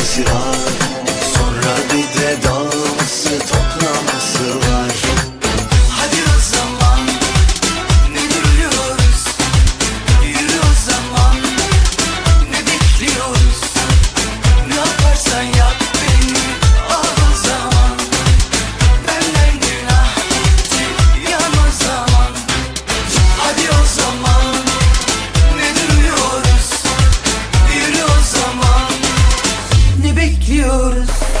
ısrar bekliyoruz